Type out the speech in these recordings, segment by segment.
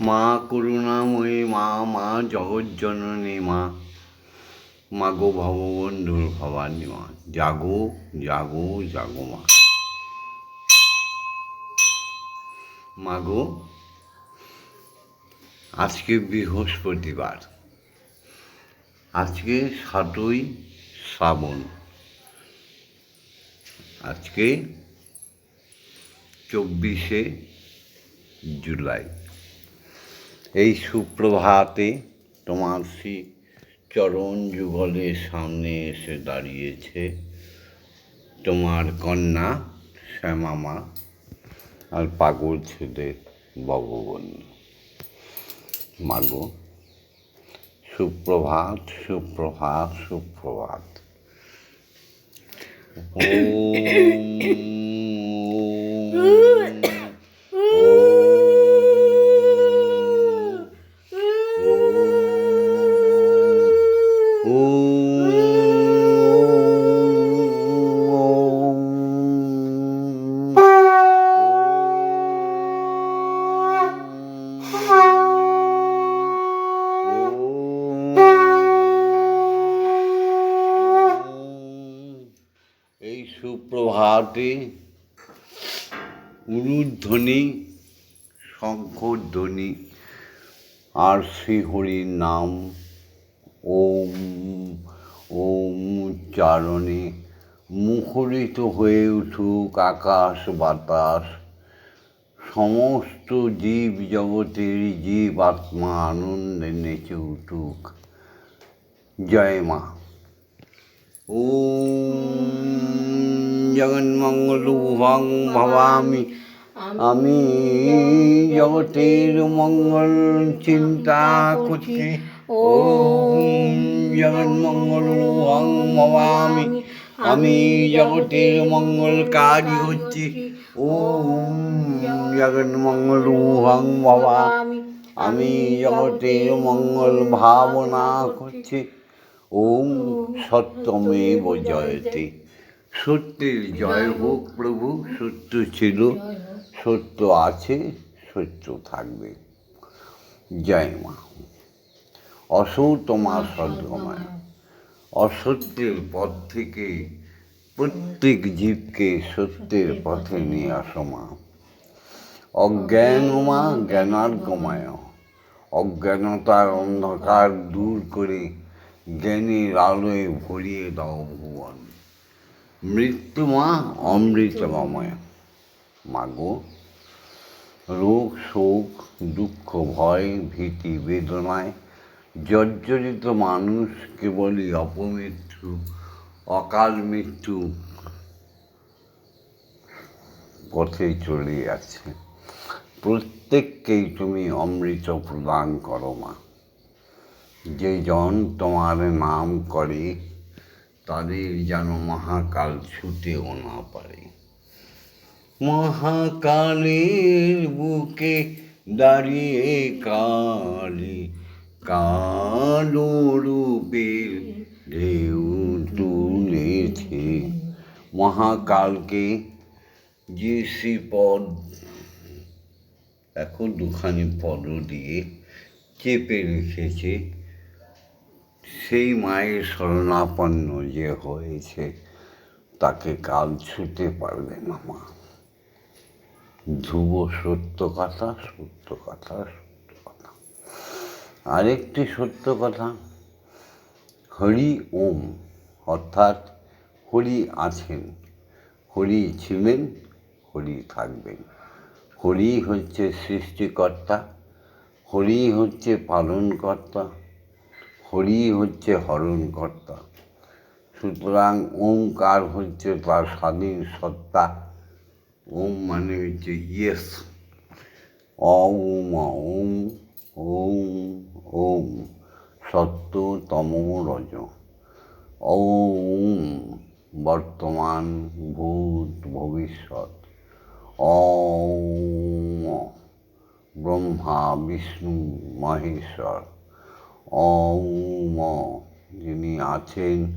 মা করুণাময়ী মা মা জগজ্জননী মা, মাগো ভববন্ধুর ভবানী মা। জাগো জাগো জাগো মা। মাগো, আজকে বৃহস্পতিবার। আজকে সাতই শ্রাবণ। আজকে চব্বিশে জুলাই। এই সুপ্রভাতে তোমার শ্রী চরণ যুগলের সামনে এসে দাঁড়িয়েছে তোমার কন্যা শ্যামামা আর পাগল ছেলে ভগবন্ধু মাগো সুপ্রভাত সুপ্রভাত সুপ্রভাত। এই সুপ্রভাতে উলুধ্বনি শঙ্খধ্বনি আর শ্রীহরির নাম, ওম ওম উচ্চারণে মুখরিত হয়ে উঠুক আকাশ, বাতাস। সমস্ত জীব জগতের জীব আত্মা আনন্দে নেচে উঠুক। জয় মা। ওম জগন্মঙ্গলুভং ভবামি আমি জগতের মঙ্গল চিন্তা করছি ওম জগন্মঙ্গলুভং ভবামি আমি জগতের মঙ্গল কাজই হচ্ছে ওম জগন্মঙ্গলুভং ভবামি আমি জগতের মঙ্গল ভাবনা করছি ওম সত্যমেব জয়তে সত্যের জয় হোক প্রভু সত্য ছিল সত্য আছে সত্য থাকবে। জয় মা। অসৌ তোমার সদ্গময়। অসত্যের পথ থেকে প্রত্যেক জীবকে সত্যের পথে নিয়ে আসো মা। অজ্ঞান মা জ্ঞানার্গময়। অজ্ঞানতার অন্ধকার দূর করে জ্ঞানের আলোয় ভরিয়ে দাও ভুবন মৃত্যু মা অমৃতময় মাগো, রোগ, শোক, দুঃখ, ভয়, ভীতি, বেদনায় জর্জরিত মানুষ কেবলই অপমৃত্যু, অকাল মৃত্যু পথে চলে যাচ্ছে। প্রত্যেককেই তুমি অমৃত প্রদান করো মা। যে জন তোমার নাম করে তাদের যেন মহাকাল ছুটেও না পারে। মহাকালের বুকে দাঁড়িয়ে কালি কালো রূপের ঢেউ তুলেছে। মহাকালকে যে শ্রীপদ এখন দুখানি পদ দিয়ে চেপে রেখেছে সেই মায়ের শরণাপন্ন যে হয়েছে, তাকে কাল ছুতে পারবে না মা ধ্রুব সত্য কথা সত্য কথা সত্য কথা। আরেকটি সত্য কথা, হরি ওম, অর্থাৎ হরি আছেন, হরি ছিলেন, হরি থাকবেন। হরি হচ্ছে সৃষ্টিকর্তা, হরি হচ্ছে পালনকর্তা হরি হচ্ছে হরণকর্তা সুতরাং ওমকার হচ্ছে তার স্বাধীন সত্তা। ওম মানে হচ্ছে ইয়েস অম ওম ওম ওম, সত্য তম রজ। ওম বর্তমান ভূত ভবিষ্যৎ। ওম ব্রহ্মা, বিষ্ণু, মহেশ্বর। ওম যিনি আছেন,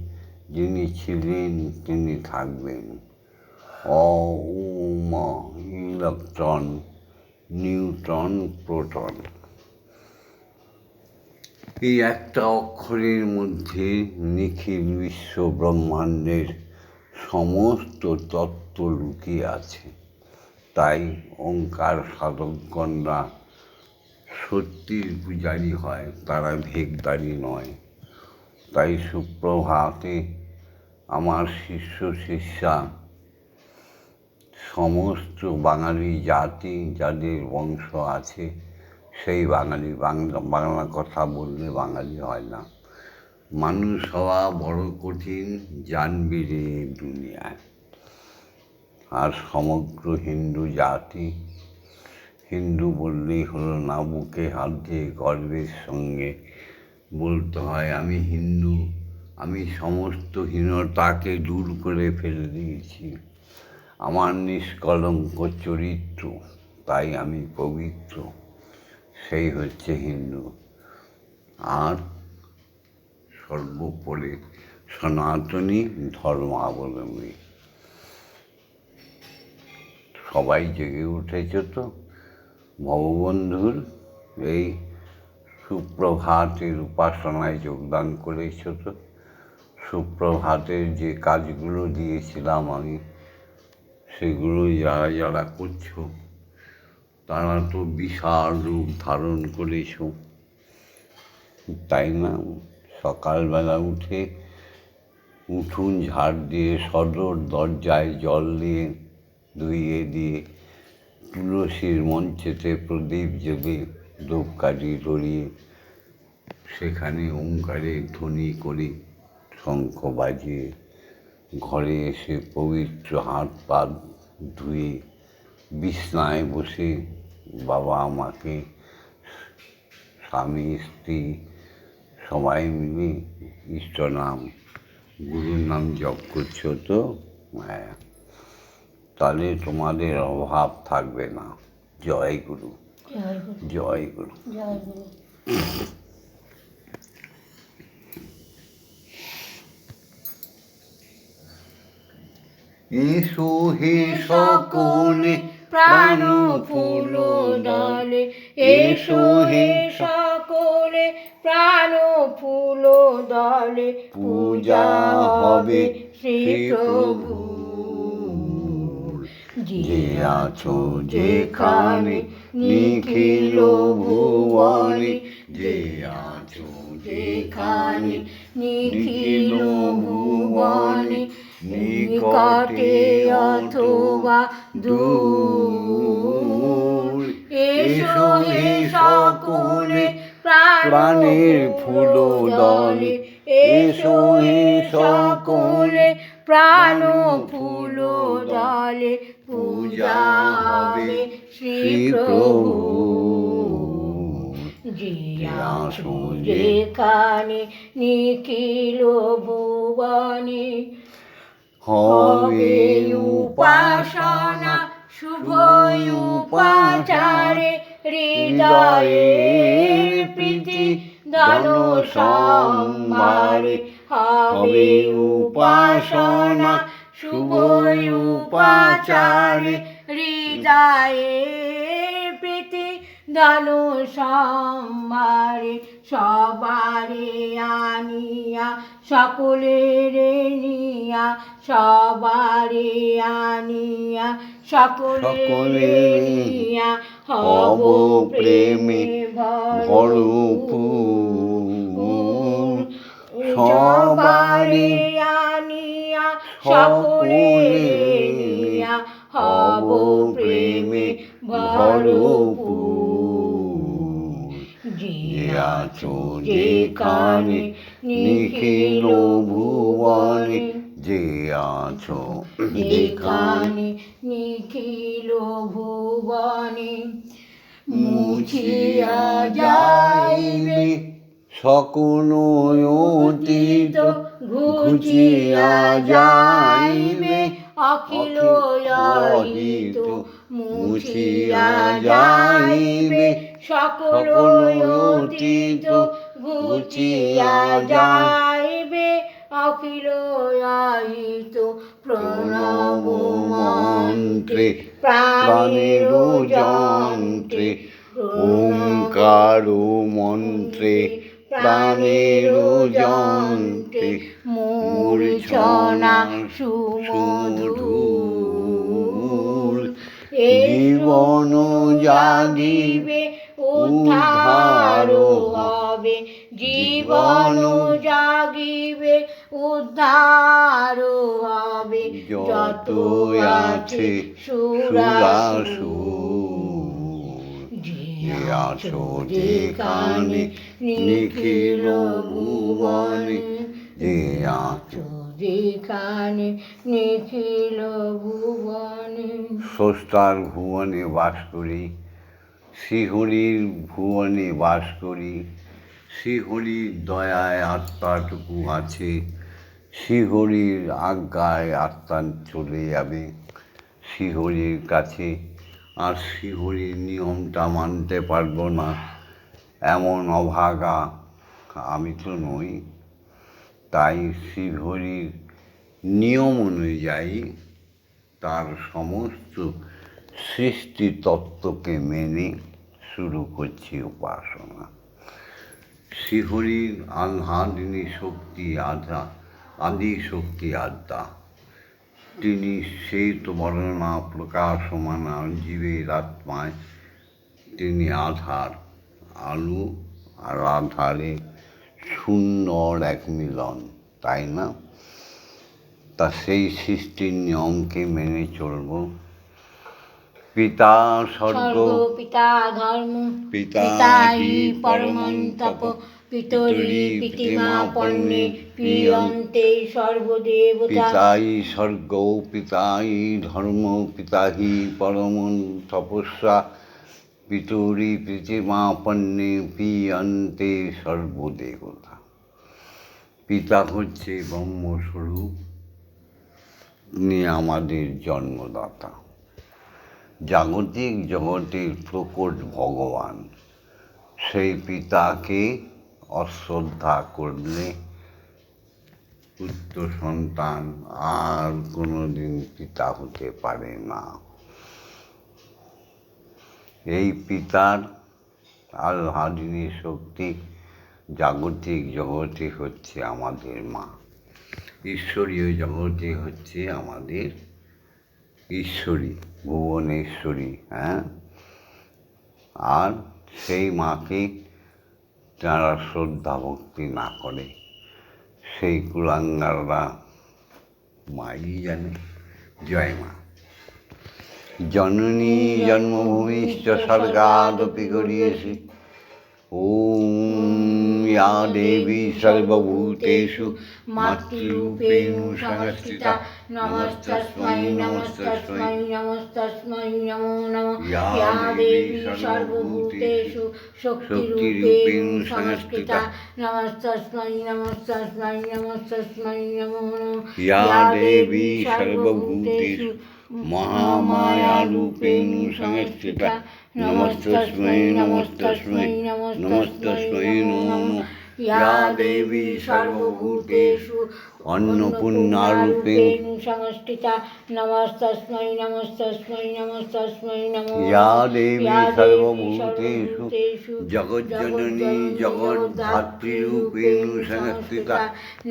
যিনি ছিলেন, তিনি থাকবেন। Om electron, neutron, proton. এই একটা অক্ষরের মধ্যে নিখিল বিশ্ব ব্রহ্মাণ্ডের সমস্ত তত্ত্ব লুকিয়ে আছে। তাই ওঙ্কার সাধকগণরা সত্যির পূজারি হয়, তারা ভেগদারি নয়। তাই সুপ্রভাতে আমার শিষ্য শিষ্যা, সমস্ত বাঙালি জাতি যাদের বংশ আছে, সেই বাঙালি বাংলা বাংলা কথা বললে বাঙালি হয় না। মানুষ হওয়া বড় কঠিন, জানবি রে দুনিয়ায়। আর সমগ্র হিন্দু জাতি হিন্দু বললেই হলো, না বুকে হাত দিয়ে গর্বের সঙ্গে বলতে হয়, আমি হিন্দু, আমি সমস্ত হীনতাকে দূর করে ফেলে দিয়েছি। আমার নিষ্কলঙ্ক চরিত্র, তাই আমি পবিত্র, সেই হচ্ছে হিন্দু। আর সর্বোপরি সনাতনী ধর্মাবলম্বী। সবাই জেগে উঠেছে তো? ভববন্ধুর এই সুপ্রভাতের উপাসনায় যোগদান করেছ তো? সুপ্রভাতের যে কাজগুলো দিয়েছিলাম আমি, সেগুলো যারা যারা করছ, তারা তো বিশাল রূপ ধারণ করেছ। তাই না? সকালবেলা উঠে উঠুন ঝাড় দিয়ে, সদর দরজায় জল দিয়ে ধুইয়ে দিয়ে তুলসীর মঞ্চেতে প্রদীপ জ্বেলে ধূপকাঠি ধরিয়ে, সেখানে ওঙ্কারের ধ্বনি করে শঙ্খ বাজিয়ে, ঘরে এসে পবিত্র হাত পা ধুয়ে, বিছনায় বসে বাবা আমাকে স্বামী, স্ত্রী সবাই মিলে ইষ্ট নাম, গুরুর নাম জপ করছ তো? হ্যাঁ। তাহলে তোমাদের অভাব থাকবে না। জয় গুরু। জয় গুরু। জয় গুরু। জয় হে সকলে প্রাণ ফুল দলে। এসো হে সকলে প্রাণ ফুল দলে। পূজা হবে শ্রী প্রভু। যে আছো যেখানে নিখিল ভুবনে যে আছো যেখানে নিখিল ভুবনে নিকটে অথবা দূর এসো হে সকলে প্রাণের ফুল দলে। এসো হে সকলে প্রাণ ফুল দলে। পূজা হবে শ্রী প্রভু। আসো যেখানে নিখিল ভুবনে হবে উপাসনা শুভ উপাচারে হৃদয়ে প্রীতি ধন সম্মারে হবে উপাসনা শুভ উপাচারে হৃদয়ে প্রীতি ধন সম্মারে সবারে আনিয়া সকলের নিয়া সবারে আনিয়া সকলের নিয়া হব প্রেমে ভরপুর। সবারে আনিয়া সকলের নিয়া হব প্রেমে ভরপুর যে যেখানে নিখিল ভুবনে যে আছো যেখানে নিখিল ভুবনে মুছিয়া যাইবে সকল অতীত ঘুচিয়া যাইবে, অখিল অহিত মুছিয়া যাইবে, সকল অতীত ঘুচিয়া যাইবে, অখিল অহিত প্রণব মন্ত্রে প্রাণের যন্ত্রে ওঙ্কার মন্ত্রে প্রাণের যন্ত্রে মূর্ছনা সুমধুর, এ জীবন জাগিবে, উদ্ধার হবে। জীবন জাগিবে, উদ্ধার হবে। যত আছে সুরাসু আছো যেখানে নিখিল ভুবনে যেখানে নিখিল ভুবনে। স্রষ্টার ভুবনে বাস করি শ্রীহরির ভুবনে বাস করি শ্রীহরির দয়ায় আত্মাটুকু আছে শ্রীহরির আজ্ঞায় আত্মা চলে যাবে। শ্রীহরির কাছে আর শ্রীহরির নিয়মটা মানতে পারব না, এমন অভাগা আমি তো নই। তাই শ্রীহরির নিয়ম অনুযায়ী তার সমস্ত সৃষ্টি তত্ত্বকে মেনে শুরু করছি উপাসনা। শ্রীহরির আহ্লাদিনী শক্তি আধা, আদি শক্তি আদ্যা। তিনি সেই তো বর্ণনা প্রকাশমানা জীবের আত্মায় তিনি আধার, আলু আর আধারে সুন্দর এক মিলন তাই না? তা সেই সৃষ্টির নিয়মকে মেনে চলব। পিতা স্বর্গ পিতা ধর্ম পিতা হি হি পরমন্তপ পিতরি পিতিমা পণ্যে প্রিয়ন্তে সর্বদেবতা। পিতাই স্বর্গ পিতাই ধর্ম পিতাহি পরম তপস্যা পিতুরি প্রীতিমা পণ্যে পিয়ন্তে সর্বদেবতা। পিতা হচ্ছে ব্রহ্মস্বরূপ উনি আমাদের জন্মদাতা। জাগতিক জগতের প্রকট ভগবান, সেই পিতাকে অশ্রদ্ধা করলে পুত্র সন্তান আর কোনোদিন পিতা হতে পারে না। এই পিতার আর আল্লাদিনী শক্তি জাগতিক জগতে হচ্ছে আমাদের মা। ঈশ্বরীয় জগতে হচ্ছে আমাদের ঈশ্বরী, ভুবনেশ্বরী হ্যাঁ? আর সেই মাকে যারা শ্রদ্ধা ভক্তি না করে, সেই কুলাঙ্গাররা মাই জানে। জয় মা। জননী জন্মভূমিশ্চ স্বর্গাদপি গড়িয়েছি ॐ या देवी सर्वभूतेषु मातृरूपेण संस्थिता नमस्तस्मै नमस्तस्मै नमस्तस्मै नमो नमः या देवी सर्वभूतेषु शक्तिरूपेण संस्थिता नमस्तस्मै नमस्तस्मै नमस्तस्मै नमो नमः या देवी सर्वभूतेषु মহামায়ারূপেণ সংস্থিতা নমস্তস্মৈ নমস্তস্মৈ নমস্তস্মৈ নমো। ইয়া দেবী সর্বভূতেষু অন্নপূর্ণারূপেণ। সংস্থিতা নমস্তস্মৈ নমস্তস্মৈ নমস্তস্মৈ নমো। ইয়া দেবী সর্বভূতেষু জগজ্জননী জগদ্ধাত্রীরূপেণ সংস্থিতা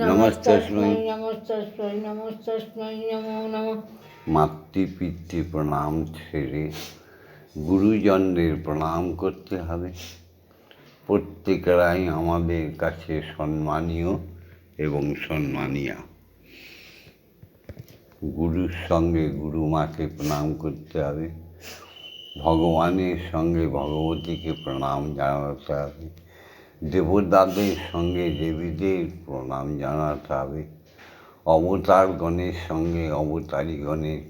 নমস্তস্মৈ। নমস্তস্মৈ নমস্তস্মৈ নমো নমঃ। মাতৃপিতৃ প্রণাম ছেড়ে গুরুজনদের প্রণাম করতে হবে। প্রত্যেকেরাই আমাদের কাছে সম্মানীয় এবং সম্মানীয়া। গুরুর সঙ্গে গুরু মাকে প্রণাম করতে হবে। ভগবানের সঙ্গে ভগবতীকে প্রণাম জানাতে হবে। দেবতাদের সঙ্গে দেবীদের প্রণাম জানাতে হবে। অবতারগণের সঙ্গে অবতারীগণের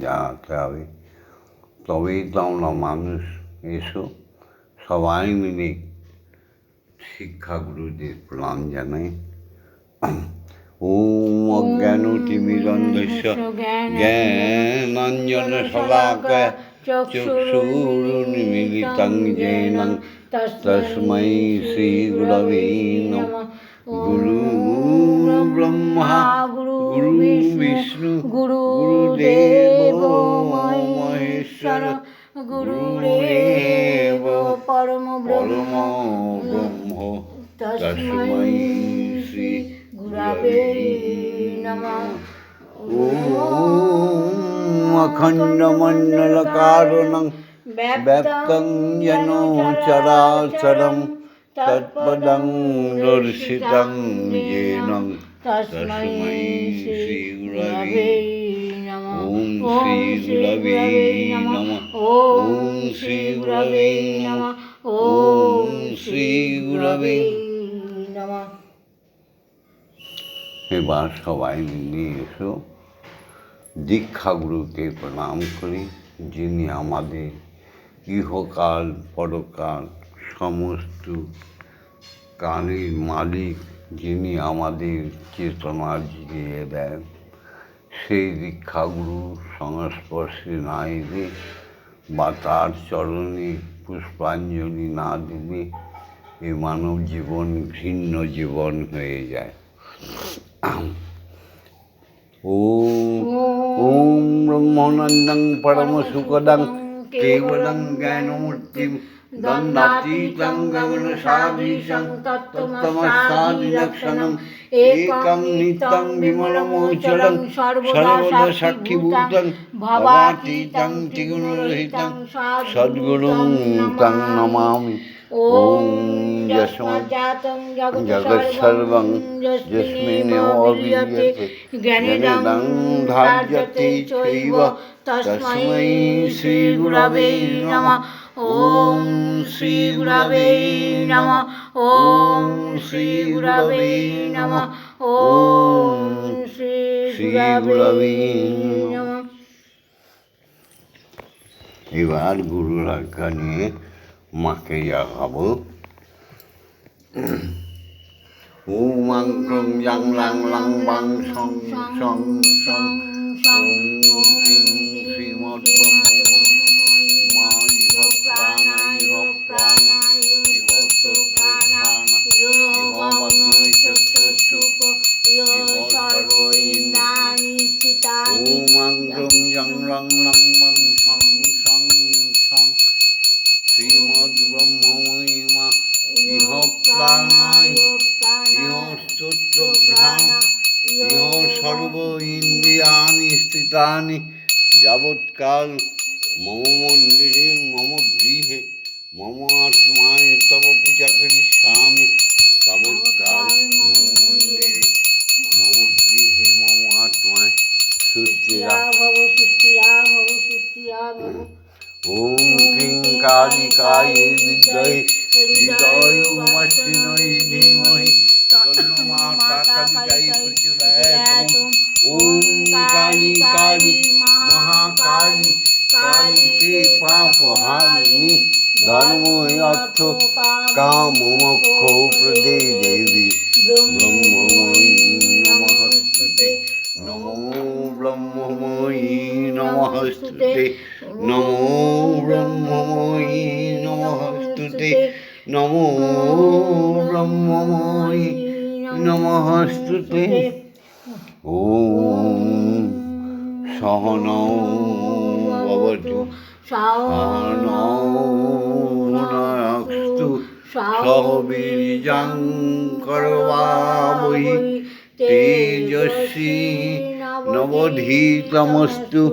জানাতে হবে তবেই তো আমরা মানুষ এসো সবাই মিলে শিক্ষাগুরুদের প্রণাম জানাই। ওম অজ্ঞানতিমিরঞ্জস্য জ্ঞানঞ্জন শলাকা চক্ষুরুন্মিলিতং জেনং। তস্মৈ শ্রীগুরবে নমঃ। গুরু ব্রহ্মা গুরু বিষ্ণু গুরুদেব মহেশ্বর গুরুদেব পরম ব্রহ্ম ব্রহ্ম। তস্মৈ শ্রী গুরাবে নমঃ। ॐ अखण्डमण्डलकारुणं व्याप्तं यनो चराचरम् তৎপদং দর্শিতং জেনং শ্রী শ্রীগুরবে ওম শ্রীগুরবে নম ওম শ্রীগুরবে নম ওম শ্রীগুরবে নম এবার সবাই মিলে এসো। দীক্ষাগুরুকে প্রণাম করি যিনি আমাদের ইহকাল পরকাল সমস্ত প্রাণীর মালিক যিনি আমাদের চেতনা জিগিয়ে দেন সেই দীক্ষাগুরু সংস্পর্শে না এলে বা তার চরণে পুষ্পাঞ্জলি না দিলে এ মানব জীবন ঘৃণ্য জীবন হয়ে যায়। ওম ব্রহ্মানন্দং পরম সুখদং কেবলং জ্ঞানমূর্তিম दन्दातीतं गगनसादृशं तत्तमसादिलक्षणम् एकं नित्यं विमलमोचरं सर्वदा साक्षिभूतं भवातीतं त्रिगुणरहितं सद्गुरुं तं नमामि ॐ यस्माज्जातं जगत्सर्वं यस्मिन्नमभियते ज्ञानिनं धार्यते चैव तस्मै श्रीगुरवे नमः ॐ श्रीगुरवे नमः ॐ श्रीगुरवे नमः ॐ শ্রীগুরবে এবার গুরুর আজ্ঞা নিয়ে মাকে জাগাবো ও মাং ক্রং ইয়াং লাং লাং বাং সং সং সং यावत्काल मम मन्दिरे मम गृहे मम आत्माय तव पूजा करिष्यामि तावत्काल मम मन्दिरे मम गृहे मम आत्माय सुस्थिरा भव सुस्थिरा भव सुस्थिरा भव ॐ क्रीं कालिकायै विद्महे धीमहि, तन्नो माता ॐ काली काली महाकाली काली के पापहारिणि धर्मो अर्थ काम मोक्षो प्रदे देवी ब्रह्ममयी नमः स्तुते नमो ब्रह्ममयी नमः स्तुते नमो ब्रह्ममयी नमः स्तुते नमो ब्रह्ममयी नमः स्तुते ॐ सहनौ भवतु सहनौ भुनक्तु सह बीजां करवावहि तेजस्वी नवधीतमस्तु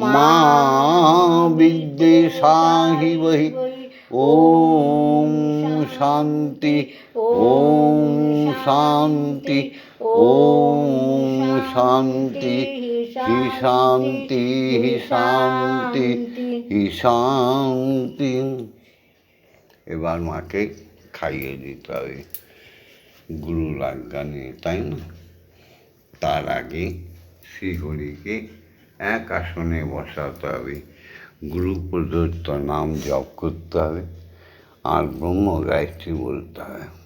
मा विद्वेषाहि वहि ॐ शान्ति ॐ शान्ति ॐ शान्ति हि शान्ति हि শান্তি হি শান্তি এবার মাকে খাইয়ে দিতে হবে গুরুর আজ্ঞা নিয়ে তাই না তার আগে শ্রীহরিকে এক আসনে বসাতে হবে গুরু প্রদত্ত নাম জপ করতে হবে আর ব্রহ্ম গায়ত্রী বলতে হবে ॐ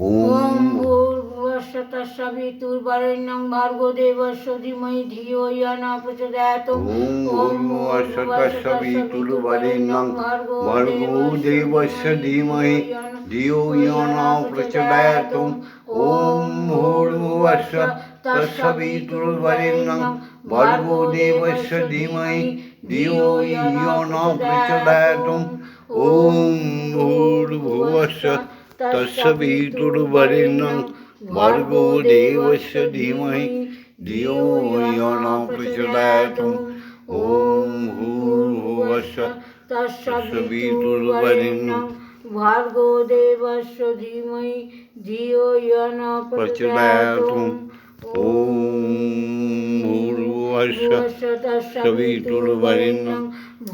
ওম ভূর্ভুবস্ততস্সবিতুর্বরেণ্যং ভার্গো দেবস্য ধীমহি ধিয়ো ইয়না প্রচোদয়াত। ওম ভূর্ভুবস্ততস্সবিতুর্বরেণ্যং ভার্গো দেবস্য ধীমহি ধিয়ো ইয়না প্রচোদয়াত। ওম ভূর্ভুবস্ততস্সবিতুর্বরেণ্যং ভার্গো দেবস্য ধীমহি ধিয়ো ইয়না প্রচোদয়াত। ওম ভূর্ভুবস্ত तत्सवितुर्वरेण्यं भर्गो देवस्य धीमहि, धियो यो न प्रचोदयात्। ॐ भूर्भुवस्सुः तत्सवितुर्वरेण्यं भार्गो देवस्य धीमहि, धियो यो न प्रचोदयात्। ॐ भूर्भुवस्सुः सवितुर्वरेण्यं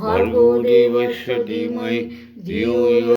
भर्गो देवस्य धीमहि, धियो